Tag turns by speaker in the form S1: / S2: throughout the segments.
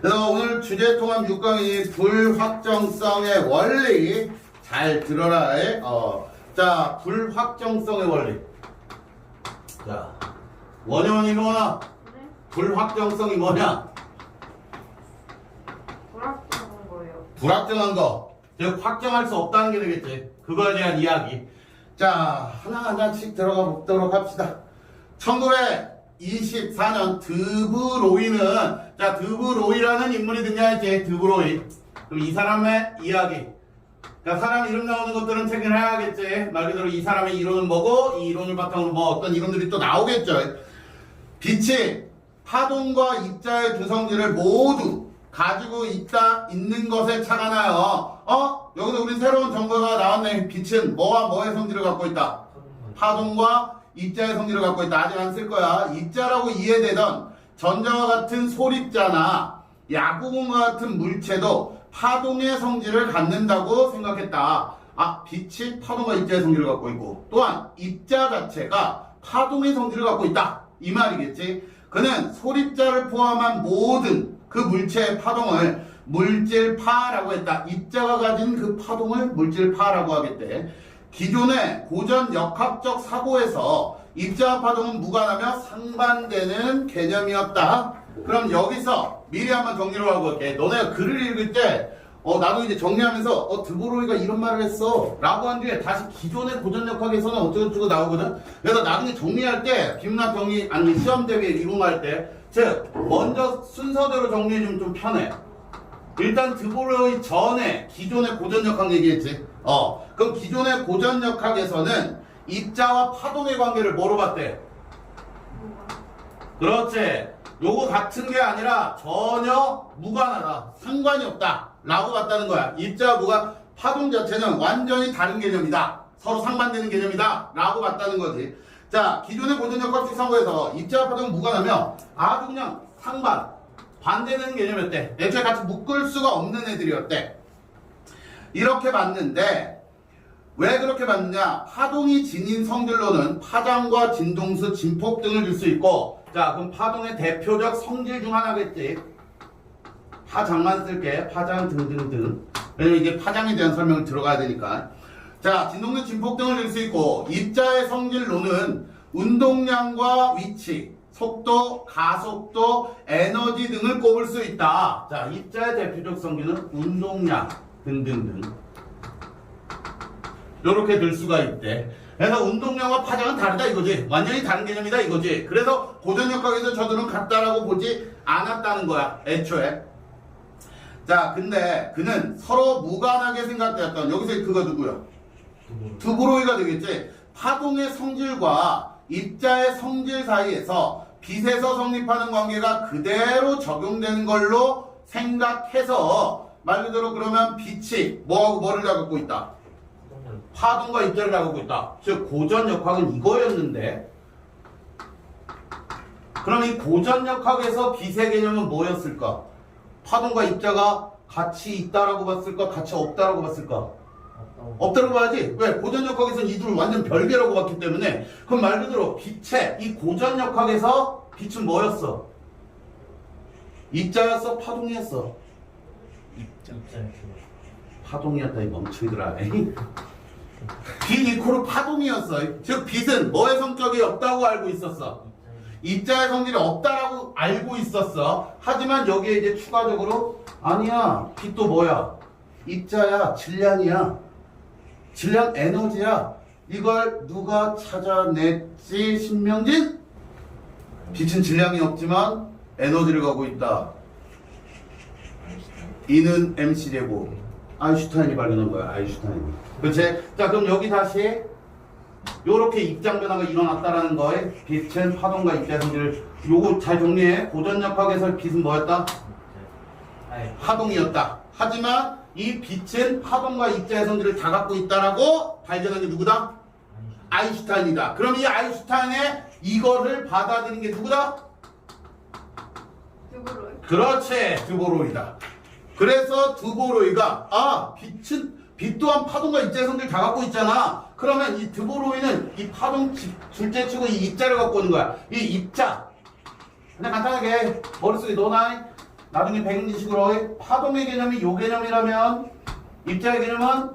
S1: 그래서 오늘 주제 통합 6강이 불확정성의 원리 잘 들어라. 어, 자, 불확정성의 원리. 자, 원효원이 뭐나
S2: 네?
S1: 불확정성이 뭐냐?
S2: 불확정한 거예요.
S1: 불확정한 거. 즉 확정할 수 없다는 게 되겠지. 그거에 대한 이야기. 자, 하나하나씩 들어가 보도록 합시다. 1924년 드브로이는 자, 드브로이라는 인물이 등장했지. 드브로이. 그럼 이 사람의 이야기. 그러니까 사람 이름 나오는 것들은 책을 해야겠지. 말 그대로 이 사람의 이론은 뭐고 이 이론을 바탕으로 뭐 어떤 이론들이 또 나오겠죠. 빛이 파동과 입자의 두 성질을 모두 가지고 있다 있는 것에 차가나요. 어? 여기서 우리 새로운 정보가 나왔네. 빛은 뭐와 뭐의 성질을 갖고 있다. 파동과 입자의 성질을 갖고 있다. 아직 안 쓸 거야. 입자라고 이해되던 전자와 같은 소립자나 야구공과 같은 물체도 파동의 성질을 갖는다고 생각했다. 아, 빛이 파동과 입자의 성질을 갖고 있고 또한 입자 자체가 파동의 성질을 갖고 있다. 이 말이겠지. 그는 소립자를 포함한 모든 그 물체의 파동을 물질파라고 했다. 입자가 가진 그 파동을 물질파라고 하겠대. 기존의 고전 역학적 사고에서 입자와 파동은 무관하며 상반되는 개념이었다. 그럼 여기서 미리 한번 정리를 하고 올게. 너네가 글을 읽을 때, 어, 나도 이제 정리하면서, 어, 드보로이가 이런 말을 했어. 라고 한 뒤에 다시 기존의 고전 역학에서는 어쩌고저쩌고 나오거든. 그래서 나중에 정리할 때, 비문학 정리, 아니, 시험 대비 이론할 때, 즉, 먼저 순서대로 정리해주면 좀 편해. 일단 드보로이 전에 기존의 고전역학 얘기했지. 어, 그럼 기존의 고전역학에서는 입자와 파동의 관계를 뭐로 봤대? 그렇지. 요거 같은 게 아니라 전혀 무관하다. 상관이 없다. 라고 봤다는 거야. 입자와 무관, 파동 자체는 완전히 다른 개념이다. 서로 상반되는 개념이다. 라고 봤다는 거지. 자, 기존의 고전역학식 상고에서 입자와 파동은 무관하며 아주 그냥 상반, 반대되는 개념이었대. 애초에 같이 묶을 수가 없는 애들이었대. 이렇게 봤는데 왜 그렇게 봤느냐? 파동이 지닌 성질로는 파장과 진동수, 진폭 등을 줄 수 있고 자 그럼 파동의 대표적 성질 중 하나겠지. 파장만 쓸게. 파장 등등등. 왜냐면 이게 파장에 대한 설명을 들어가야 되니까. 자, 진동수, 진폭 등을 줄 수 있고 입자의 성질로는 운동량과 위치, 속도, 가속도, 에너지 등을 꼽을 수 있다. 자, 입자의 대표적 성질은 운동량 등등등. 이렇게 들 수가 있대. 그래서 운동량과 파장은 다르다 이거지. 완전히 다른 개념이다 이거지. 그래서 고전역학에서 저들은 같다라고 보지 않았다는 거야. 애초에. 자, 근데 그는 서로 무관하게 생각되었던 여기서 그가 누구야? 두브로이가 되겠지. 파동의 성질과 입자의 성질 사이에서 빛에서 성립하는 관계가 그대로 적용되는 걸로 생각해서 말 그대로 그러면 빛이 뭐하고 뭐를 갖고 있다. 파동과 입자를 갖고 있다. 즉 고전 역학은 이거였는데 그럼 이 고전 역학에서 빛의 개념은 뭐였을까? 파동과 입자가 같이 있다라고 봤을까? 같이 없다라고 봤을까? 없다고 봐야지. 왜? 고전 역학에서는 이 둘 완전 별개라고 봤기 때문에 그럼 말 그대로 빛의 이 고전 역학에서 빛은 뭐였어? 입자였어? 파동이었어? 파동이었다 이 멍청이들아. 빛 이코르 파동이었어. 즉 빛은 뭐의 성격이 없다고 알고 있었어. 입자의 성질이 없다라고 알고 있었어. 하지만 여기에 이제 추가적으로 아니야. 빛도 뭐야? 입자야. 질량이야. 질량 에너지야. 이걸 누가 찾아냈지? 신명진? 빛은 질량이 없지만 에너지를 갖고 있다. 이는 MC되고 아인슈타인이 발견한 거야. 아인슈타인이. 그렇지? 자 그럼 여기 다시 요렇게 입장 변화가 일어났다라는 거에 빛은 파동과 입자 성질을 요거 잘 정리해. 고전역학에서 빛은 뭐였다? 파동이었다. 하지만 이 빛은 파동과 입자의 성질을 다 갖고 있다라고 발견한 게 누구다? 아인슈타인이다. 그럼 이 아인슈타인의 이거를 받아들인 게 누구다? 그렇지 두보로이다. 그래서 두보로이가 아 빛은 빛 또한 파동과 입자의 성질 다 갖고 있잖아. 그러면 이 드보로이는 이 파동 지- 둘째 치고 이 입자를 갖고 오는 거야. 이 입자. 그냥 간단하게 머릿속에 넣어놔. 나중에 백인식으로 파동의 개념이 요 개념이라면 입자의 개념은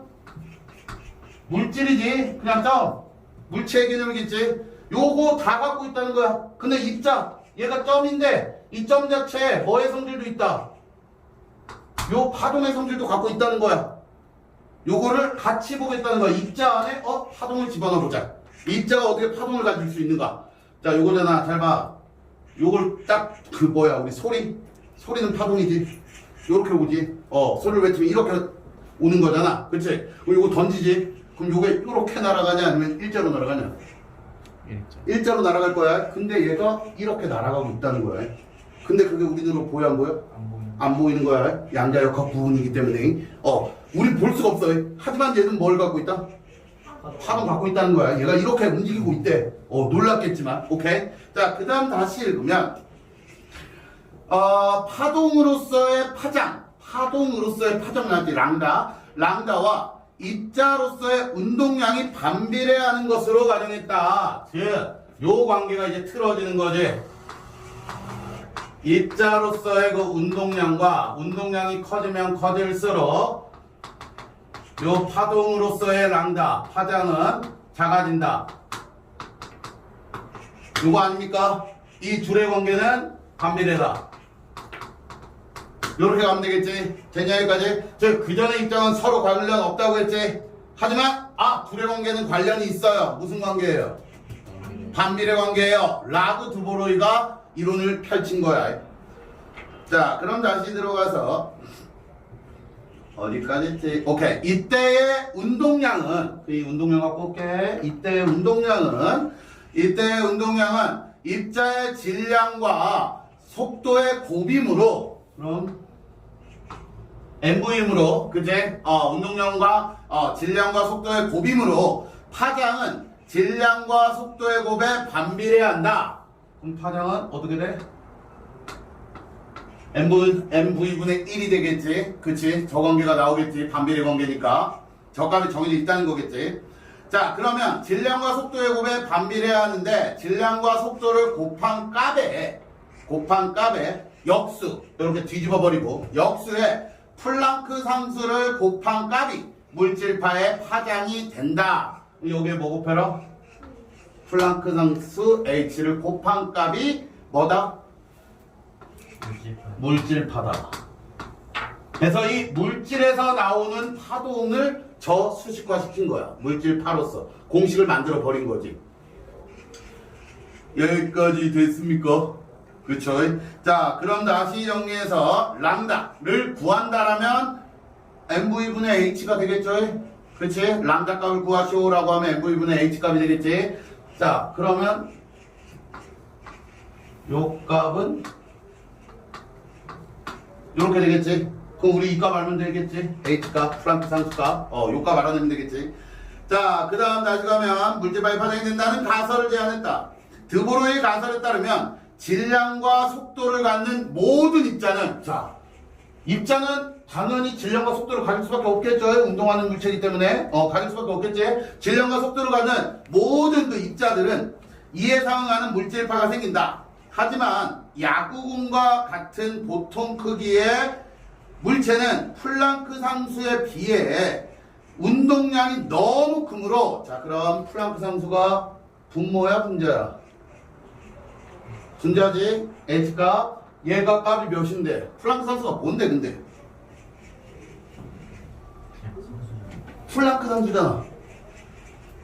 S1: 물질이지 그냥 점 물체의 개념이겠지 요거 다 갖고 있다는 거야 근데 입자 얘가 점인데 이 점 자체에 뭐의 성질도 있다 요 파동의 성질도 갖고 있다는 거야. 요거를 같이 보겠다는 거야. 입자 안에 어? 파동을 집어넣어 보자. 입자가 어떻게 파동을 가질 수 있는가? 자 요거잖아 잘 봐. 요걸 딱 그 뭐야 우리 소리. 소리는 파동이지. 요렇게 오지. 어 소리를 외치면 이렇게 오는 거잖아. 그치? 그럼 요거 던지지. 그럼 요게 요렇게 날아가냐? 아니면 일자로 날아가냐?
S2: 일자.
S1: 일자로 날아갈 거야. 근데 얘가 이렇게 날아가고 있다는 거야. 근데 그게 우리 눈으로 보여 안 보여?
S2: 안 보이는.
S1: 안 보이는 거야 양자역학 부분이기 때문에 어 우리 볼 수가 없어 하지만 얘는 뭘 갖고 있다? 파동 갖고 있다는 거야. 얘가 이렇게 움직이고 있대. 어, 놀랐겠지만. 오케이? 자, 그 다음 다시 읽으면, 어, 파동으로서의 파장. 파동으로서의 파장 나지 랑다. 랑다와 입자로서의 운동량이 반비례하는 것으로 가정했다. 즉, 요 관계가 이제 틀어지는 거지. 입자로서의 그 운동량과 운동량이 커지면 커질수록 요 파동으로서의 랑다 파장은 작아진다. 요거 아닙니까? 이 둘의 관계는 반비례다. 요렇게 가면 되겠지? 됐냐 여기까지? 즉그 전의 입장은 서로 관련 없다고 했지? 하지만 아 둘의 관계는 관련이 있어요. 무슨 관계예요? 반비례 관계예요. 라고 두보로이가 이론을 펼친 거야. 자, 그럼 다시 들어가서 어디까지 했지? 오케이. 이때의 운동량은 이 운동량 갖고 올게. 이때의 운동량은 이때의 운동량은 입자의 질량과 속도의 곱임으로 그럼 mv임으로 그제 어, 운동량과 어, 질량과 속도의 곱임으로 파장은 질량과 속도의 곱에 반비례한다. 그럼 파장은 어떻게 돼? mv, mv분의 1이 되겠지. 그치? 저 관계가 나오겠지. 반비례 관계니까. 저 값이 정해져 있다는 거겠지. 자, 그러면 질량과 속도의 곱에 반비례하는데 질량과 속도를 곱한 값에 곱한 값에 역수 이렇게 뒤집어 버리고 역수에 플랑크 상수를 곱한 값이 물질파의 파장이 된다. 여기에 뭐 곱해라? 플랑크 상수 h를 곱한 값이 뭐다?
S2: 물질파.
S1: 물질파다. 그래서 이 물질에서 나오는 파동을 저 수식화 시킨 거야. 물질파로서 공식을 만들어 버린 거지. 여기까지 됐습니까? 그쵸? 자, 그럼 다시 정리해서 람다를 구한다라면 mv분의 h가 되겠죠? 그치? 람다 값을 구하시오라고 하면 mv분의 h 값이 되겠지? 자, 그러면 요 값은 이렇게 되겠지? 그럼 우리 이 값 알면 되겠지? H값, 프랑크 상수값, 어, 요 값 알아내면 되겠지? 자, 그 다음 다시 가면 물질파의 파장이 된다는 가설을 제안했다. 드보로의 가설에 따르면 질량과 속도를 갖는 모든 입자는, 자, 입자는 당연히 질량과 속도를 가질 수밖에 없겠죠. 운동하는 물체이기 때문에, 어, 가질 수밖에 없겠지. 질량과 속도를 갖는 모든 그 입자들은 이에 상응하는 물질파가 생긴다. 하지만 야구공과 같은 보통 크기의 물체는 플랑크 상수에 비해 운동량이 너무 크므로 자 그럼 플랑크 상수가 분모야 분자야? 분자지? H값? 얘가 값이 몇인데? 플랑크 상수가 뭔데 근데 플랑크 상수잖아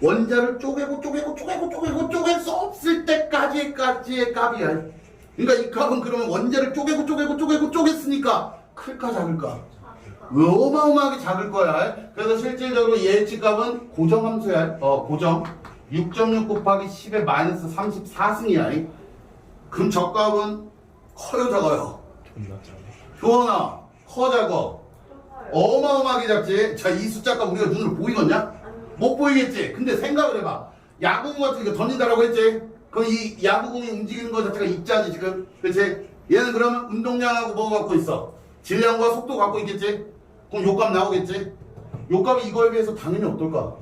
S1: 원자를 쪼개고 쪼개고 쪼개고 쪼개고 쪼갤 수 없을 때까지까지의 값이야 그러니까 이 값은 그러면 원자를 쪼개고 쪼개고 쪼개고 쪼갰으니까 클까 작을까 어마어마하게 작을 거야. 그래서 실질적으로 이 h 값은 고정함수야. 어, 고정. 6.6 곱하기 10의 마이너스 34승이야. 그럼 저 값은 커요, 작아요?
S2: 존나 작아.
S1: 효원아, 커, 작어? 어마어마하게 작지? 자, 이 숫자 값 우리가 눈으로 보이겠냐? 못 보이겠지? 근데 생각을 해봐. 야구공 같은 거 던진다라고 했지? 그럼 이 야구공이 움직이는 것 자체가 입자지, 지금. 그치? 얘는 그러면 운동량하고 뭐 갖고 있어? 질량과 속도 갖고 있겠지? 그럼 요값 나오겠지? 요값이 이거에 비해서 당연히 어떨까?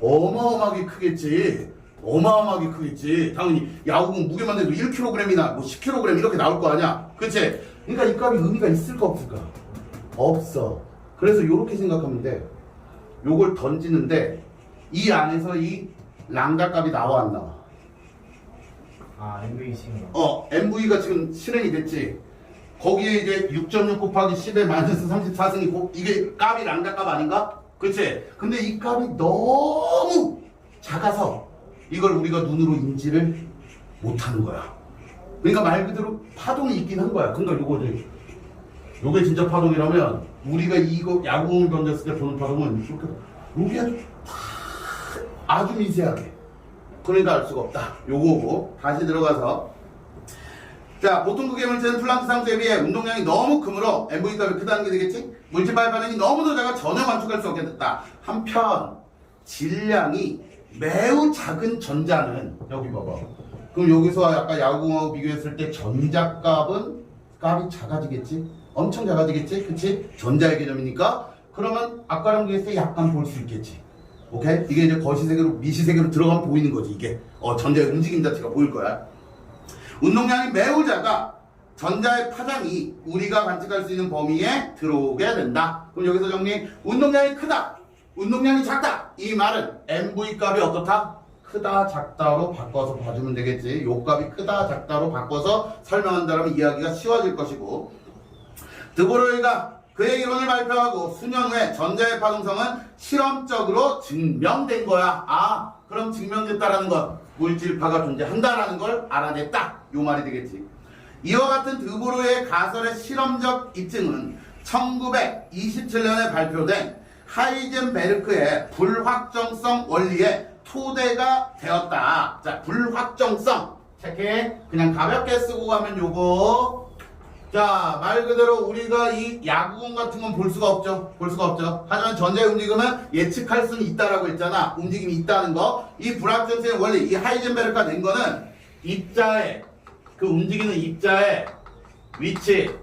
S1: 어마어마하게 크겠지. 어마어마하게 크겠지. 당연히 야구공 무게만 해도 1kg이나 뭐 10kg 이렇게 나올 거 아니야. 그치? 그러니까 이 값이 의미가 있을까 없을까? 없어. 그래서 이렇게 생각하면 돼. 요걸 던지는데 이 안에서 이 랑다 값이 나와 안 나와?
S2: 아 MVC인가?
S1: 어, MV가 지금 실행이 됐지. 거기에 이제 6.6 곱하기 10에 마이너스 34승이 고, 이게 값이 랑다 값 아닌가? 그치? 근데 이 값이 너무 작아서 이걸 우리가 눈으로 인지를 못하는 거야. 그러니까 말 그대로 파동이 있긴 한 거야. 그러니까 요거지. 요게 진짜 파동이라면 우리가 이거 야구공을 던졌을 때 보는 파동은 이렇게 요게 아주 아주 미세하게. 그러니까 알 수가 없다. 요거고 다시 들어가서 자 보통 극의 물체는 플랑크 상수에 비해 운동량이 너무 크므로 MV 값이 크다는 게 되겠지? 물질 발 반응이 너무도 작아 전혀 관측할 수 없겠다. 한편 질량이 매우 작은 전자는 여기 봐봐. 그럼 여기서 아까 야구공하고 비교했을 때 전자값은 값이 작아지겠지? 엄청 작아지겠지? 그치? 전자의 개념이니까 그러면 아까랑 때 약간 볼 수 있겠지. 오케이? 이게 이제 거시세계로 미시세계로 들어가면 보이는 거지 이게 어 전자의 움직임 자체가 보일 거야 운동량이 매우 작아 전자의 파장이 우리가 관측할 수 있는 범위에 들어오게 된다 그럼 여기서 정리 운동량이 크다 운동량이 작다 이 말은 MV 값이 어떻다? 크다 작다로 바꿔서 봐주면 되겠지 요 값이 크다 작다로 바꿔서 설명한다면 이야기가 쉬워질 것이고 드보로이가 그의 이론을 발표하고 수년 후에 전자의 파동성은 실험적으로 증명된 거야. 아, 그럼 증명됐다라는 건 물질파가 존재한다라는 걸 알아냈다. 요 말이 되겠지. 이와 같은 드보로의 가설의 실험적 입증은 1927년에 발표된 하이젠베르크의 불확정성 원리의 토대가 되었다. 자, 불확정성. 체크해. 그냥 가볍게 쓰고 가면 요거 자, 말 그대로 우리가 이 야구공 같은 건 볼 수가 없죠. 볼 수가 없죠. 하지만 전자의 움직임은 예측할 수는 있다라고 했잖아. 움직임이 있다는 거. 이 불확정성의 원리, 이 하이젠베르크가 낸 거는 입자의, 그 움직이는 입자의 위치,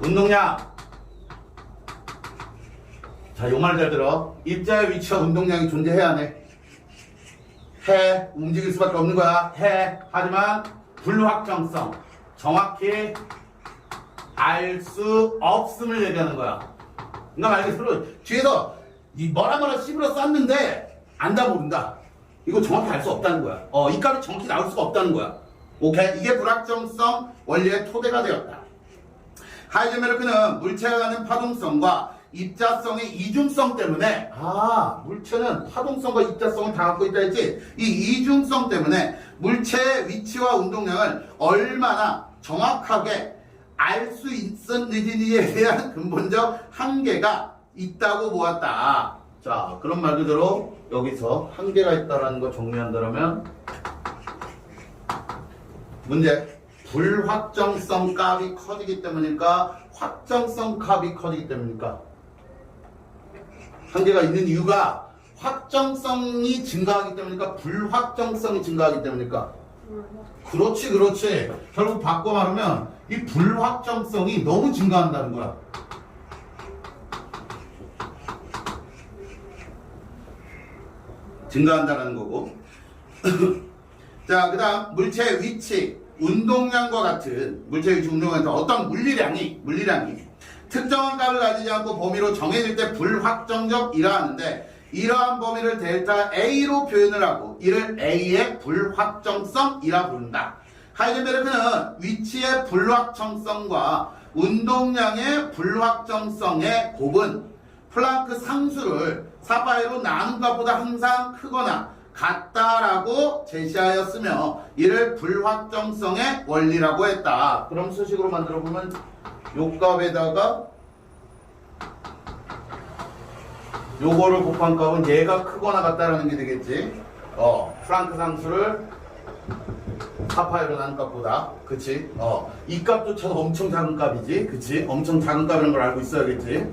S1: 운동량. 자, 요 말 잘 들어. 입자의 위치와 운동량이 존재해야 해. 해. 움직일 수밖에 없는 거야. 해. 하지만 불확정성. 정확히 알 수 없음을 얘기하는 거야. 그러니까 말 그대로 뒤에서 이 뭐라 뭐라 씹으러 쌌는데 안다 모른다. 이거 정확히 알 수 없다는 거야. 어, 이 값이 정확히 나올 수가 없다는 거야. 오케이? 이게 불확정성 원리의 토대가 되었다. 하이젠베르크는 물체가 가는 파동성과 입자성의 이중성 때문에 아 물체는 파동성과 입자성을 다 갖고 있다 했지 이 이중성 때문에 물체의 위치와 운동량을 얼마나 정확하게 알 수 있었는지에 대한 근본적 한계가 있다고 보았다. 자 그런 말 그대로 여기서 한계가 있다라는 거 정리한다면 문제 불확정성 값이 커지기 때문일까? 확정성 값이 커지기 때문일까? 한계가 있는 이유가 확정성이 증가하기 때문일까? 불확정성이 증가하기 때문일까? 그렇지 그렇지. 결국 바꿔 말하면 이 불확정성이 너무 증가한다는 거야 증가한다는 거고 자, 그 다음 물체의 위치, 운동량과 같은 물체의 위치, 운동량 같은 어떤 물리량이 물리량이 특정한 값을 가지지 않고 범위로 정해질 때 불확정적 이라 하는데 이러한 범위를 델타 A로 표현을 하고 이를 A의 불확정성이라 부른다. 하이젠베르크는 위치의 불확정성과 운동량의 불확정성의 곱은 플랑크 상수를 4파이로 나눈 값보다 항상 크거나 같다라고 제시하였으며 이를 불확정성의 원리라고 했다. 그럼 수식으로 만들어 보면 요 값에다가 요거를 곱한 값은 얘가 크거나 같다라는 게 되겠지. 어, 플랑크 상수를 4파이로 나눈 값보다 그치? 어, 이 값조차도 엄청 작은 값이지. 그치? 엄청 작은 값이라는 걸 알고 있어야겠지.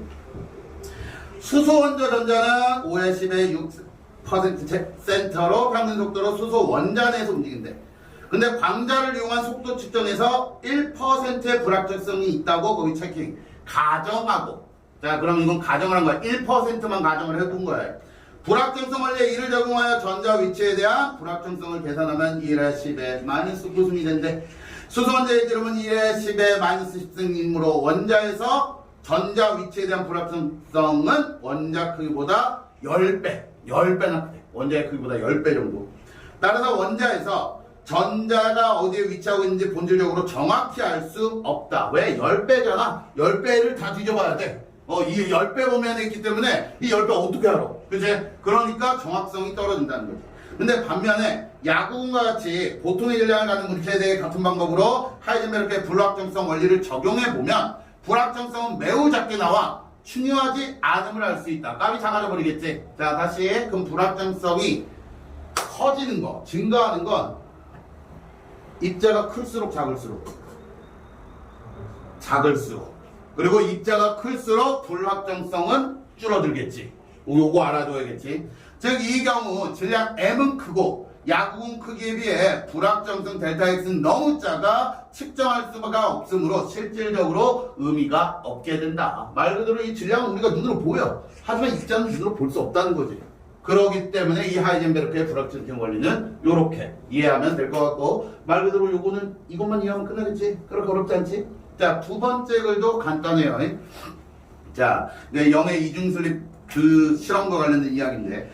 S1: 수소 원자 전자는 5의 10의 6% 센터로 평균 속도로 수소 원자 내에서 움직인대. 근데 광자를 이용한 속도 측정에서 1%의 불확정성이 있다고 거기 체킹. 가정하고. 자, 그럼 이건 가정을 한 거야. 1%만 가정을 해둔 거야. 불확정성 원리에 1을 적용하여 전자 위치에 대한 불확정성을 계산하면 1의 10의 마이너스 9승이 된대. 수소원자의 이름은 1의 10의 마이너스 10승이므로 원자에서 전자 위치에 대한 불확정성은 원자 크기보다 10배, 10배나 크대. 원자의 크기보다 10배 정도. 따라서 원자에서 전자가 어디에 위치하고 있는지 본질적으로 정확히 알 수 없다. 왜? 10배잖아. 10배를 다 뒤져봐야 돼. 어, 이 10배 보면 있기 때문에 이 10배 어떻게 알아? 그치? 그러니까 정확성이 떨어진다는 거지. 근데 반면에 야구공과 같이 보통의 질량을 갖는 물체에 대해 같은 방법으로 하이젠베르크의 불확정성 원리를 적용해 보면 불확정성은 매우 작게 나와 중요하지 않음을 알 수 있다. 값이 작아져 버리겠지. 자, 다시 그럼 불확정성이 커지는 거, 증가하는 건 입자가 클수록 작을수록 작을수록 그리고 입자가 클수록 불확정성은 줄어들겠지. 요거 알아둬야겠지. 즉 이 경우 질량 m은 크고 야구공 크기에 비해 불확정성 델타 x는 너무 작아 측정할 수가 없으므로 실질적으로 의미가 없게 된다. 말 그대로 이 질량은 우리가 눈으로 보여. 하지만 입자는 눈으로 볼 수 없다는 거지. 그러기 때문에 이 하이젠베르크의 불확정성 원리는 이렇게 이해하면 될 것 같고 말 그대로 요거는 이것만 이해하면 끝나겠지. 그렇게 어렵지 않지? 자 두 번째 글도 간단해요. 자, 네, 영의 이중슬립 그 실험과 관련된 이야기인데,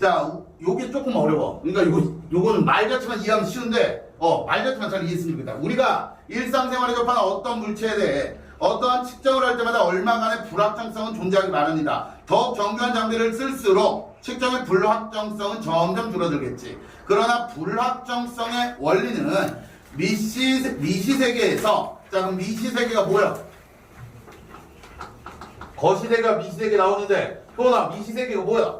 S1: 자, 요게 조금 어려워. 그러니까 요거, 요거는 말 자체만 이해하면 쉬운데, 어, 말 자체만 잘 이해했으면 좋겠다. 우리가 일상생활에 접하는 어떤 물체에 대해 어떠한 측정을 할 때마다 얼마간의 불확정성은 존재하기 마련이다. 더 정교한 장비를 쓸수록 측정의 불확정성은 점점 줄어들겠지. 그러나 불확정성의 원리는 미시, 미시세계에서, 자, 그럼 미시세계가 뭐야? 거시대가 미시세계 나오는데 또나 미시세계가 뭐야?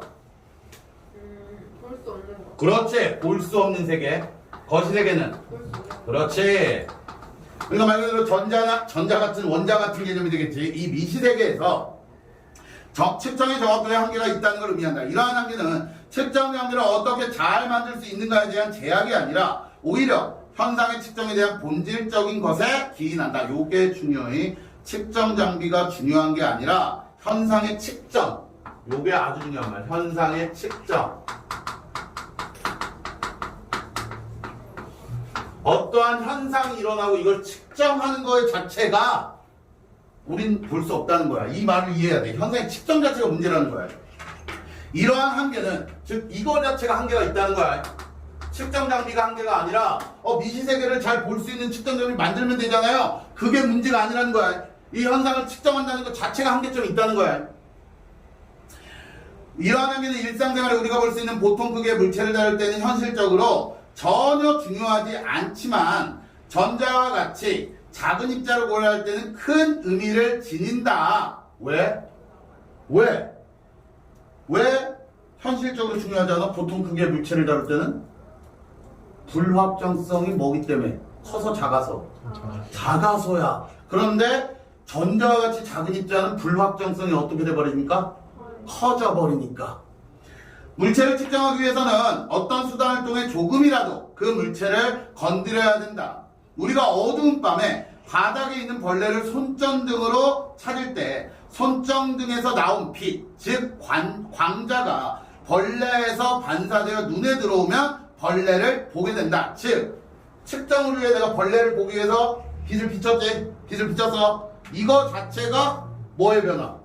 S3: 음, 볼 수 없는 거.
S1: 그렇지 볼 수 없는 세계 거시세계는
S3: 볼 수 없는 거.
S1: 그렇지 그러니까 말 그대로 전자나 전자 같은 원자 같은 개념이 되겠지 이 미시세계에서 적, 측정의 정확도의 한계가 있다는 걸 의미한다 이러한 한계는 측정 장비를 어떻게 잘 만들 수 있는가에 대한 제약이 아니라 오히려 현상의 측정에 대한 본질적인 것에 기인한다 요게 중요해 측정 장비가 중요한 게 아니라 현상의 측정 요게 아주 중요한 말 현상의 측정 어떠한 현상이 일어나고 이걸 측정하는 것 자체가 우린 볼 수 없다는 거야. 이 말을 이해해야 돼. 현상의 측정 자체가 문제라는 거야. 이러한 한계는 즉 이거 자체가 한계가 있다는 거야. 측정 장비가 한계가 아니라 어, 미시세계를 잘 볼 수 있는 측정 장비 만들면 되잖아요. 그게 문제가 아니라는 거야. 이 현상을 측정한다는 것 자체가 한계점이 있다는 거야. 이러한 한계는 일상생활에 우리가 볼 수 있는 보통 크기의 물체를 다룰 때는 현실적으로 전혀 중요하지 않지만 전자와 같이 작은 입자를 고려할 때는 큰 의미를 지닌다. 왜? 왜? 왜 현실적으로 중요하지 않아? 보통 크기의 물체를 다룰 때는 불확정성이 뭐기 때문에 커서 작아서 작아서야. 그런데 전자와 같이 작은 입자는 불확정성이 어떻게 돼버립니까? 커져 버리니까. 물체를 측정하기 위해서는 어떤 수단을 통해 조금이라도 그 물체를 건드려야 된다. 우리가 어두운 밤에 바닥에 있는 벌레를 손전등으로 찾을 때 손전등에서 나온 빛, 즉 관, 광자가 벌레에서 반사되어 눈에 들어오면 벌레를 보게 된다. 즉 측정을 위해 내가 벌레를 보기 위해서 빛을 비췄지? 빛을 비쳤어. 이거 자체가 뭐의 변화?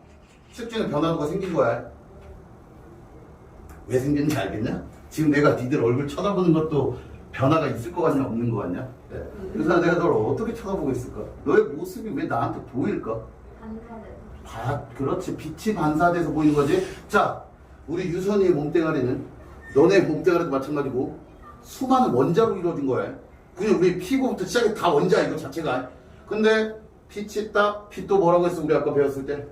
S1: 측정의 변화도가 생긴 거야. 왜 생겼는지 알겠냐? 지금 내가 니들 얼굴 쳐다보는 것도 변화가 있을 것 같냐 없는 것 같냐? 네. 그래서 내가 널 어떻게 쳐다보고 있을까? 너의 모습이 왜 나한테 보일까? 바, 그렇지 빛이 반사돼서 보이는 거지. 자, 우리 유선이의 몸뚱아리는 너네 몸뚱아리도 마찬가지고 수많은 원자로 이루어진 거야. 그냥 우리 피부부터 시작해 다 원자야 이거 자체가. 근데 빛이 딱 빛도 뭐라고 했어 우리 아까 배웠을 때?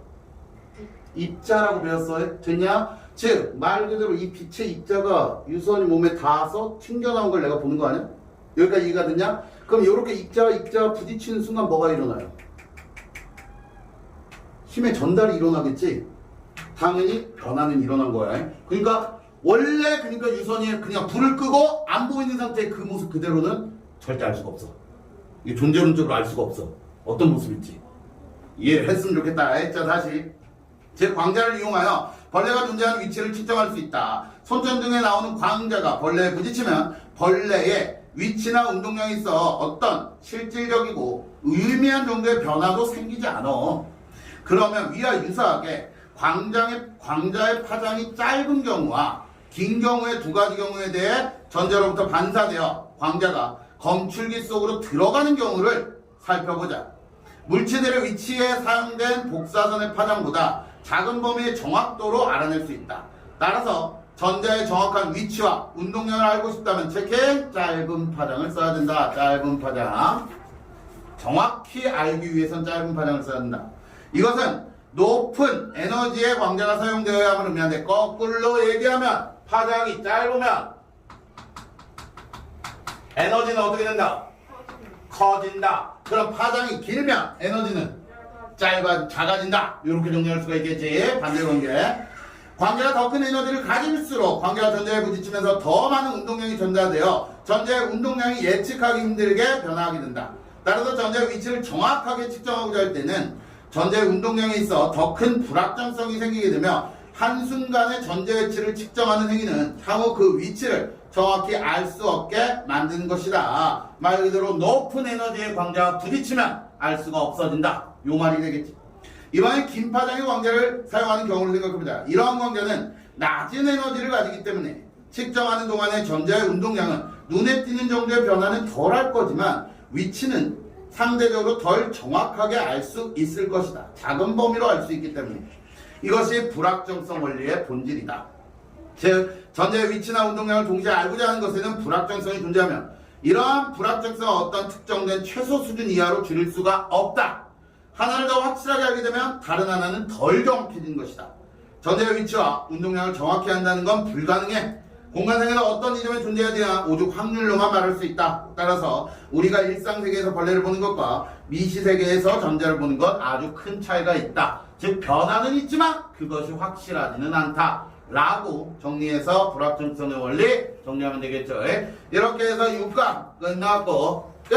S1: 입자라고 배웠어요. 됐냐? 즉, 말 그대로 이 빛의 입자가 유선이 몸에 닿아서 튕겨나온 걸 내가 보는 거 아니야? 여기까지 이해가 됐냐? 그럼 이렇게 입자와 입자가 부딪히는 순간 뭐가 일어나요? 힘의 전달이 일어나겠지? 당연히 변화는 일어난 거야. 그러니까, 원래 그러니까 유선이 그냥 불을 끄고 안 보이는 상태의 그 모습 그대로는 절대 알 수가 없어. 이게 존재론적으로 알 수가 없어. 어떤 모습일지. 이해를 했으면 좋겠다. 자, 다시. 즉 광자를 이용하여 벌레가 존재하는 위치를 측정할 수 있다. 손전등에 나오는 광자가 벌레에 부딪히면 벌레의 위치나 운동량이 있어 어떤 실질적이고 의미한 정도의 변화도 생기지 않아. 그러면 위와 유사하게 광장의, 광자의 파장이 짧은 경우와 긴 경우의 두 가지 경우에 대해 전자로부터 반사되어 광자가 검출기 속으로 들어가는 경우를 살펴보자. 물체들의 위치에 사용된 복사선의 파장보다 작은 범위의 정확도로 알아낼 수 있다. 따라서 전자의 정확한 위치와 운동량을 알고 싶다면 체크에 짧은 파장을 써야 된다. 짧은 파장. 정확히 알기 위해선 짧은 파장을 써야 한다. 이것은 높은 에너지의 광자가 사용되어야 함을 의미하는데 거꾸로 얘기하면 파장이 짧으면 에너지는 어떻게 된다? 커진다. 그럼 파장이 길면 에너지는 짧아 작아진다. 이렇게 정리할 수가 있겠지. 반대 관계. 관계가 더 큰 에너지를 가질수록 관계가 전자에 부딪히면서 더 많은 운동량이 전달되어 전자의 운동량이 예측하기 힘들게 변화하게 된다. 따라서 전자의 위치를 정확하게 측정하고자 할 때는 전자의 운동량에 있어 더 큰 불확정성이 생기게 되며 한순간의 전자의 위치를 측정하는 행위는 향후 그 위치를 정확히 알 수 없게 만드는 것이다. 말 그대로 높은 에너지의 광자와 부딪히면 알 수가 없어진다. 요 말이 되겠지. 이번에 긴 파장의 광자를 사용하는 경우를 생각해보자. 이러한 광자는 낮은 에너지를 가지기 때문에 측정하는 동안의 전자의 운동량은 눈에 띄는 정도의 변화는 덜할 거지만 위치는 상대적으로 덜 정확하게 알 수 있을 것이다. 작은 범위로 알 수 있기 때문에. 이것이 불확정성 원리의 본질이다. 즉 전자의 위치나 운동량을 동시에 알고자 하는 것에는 불확정성이 존재하면 이러한 불확정성은 어떤 특정된 최소 수준 이하로 줄일 수가 없다. 하나를 더 확실하게 알게 되면 다른 하나는 덜 정확해진 것이다. 전자의 위치와 운동량을 정확히 한다는 건 불가능해. 공간상에서 어떤 이점이 존재해야 되나 오직 확률로만 말할 수 있다. 따라서 우리가 일상 세계에서 벌레를 보는 것과 미시 세계에서 전자를 보는 것 아주 큰 차이가 있다. 즉 변화는 있지만 그것이 확실하지는 않다. 라고 정리해서 불확정성의 원리 정리하면 되겠죠. 이렇게 해서 6강 끝났고 끝!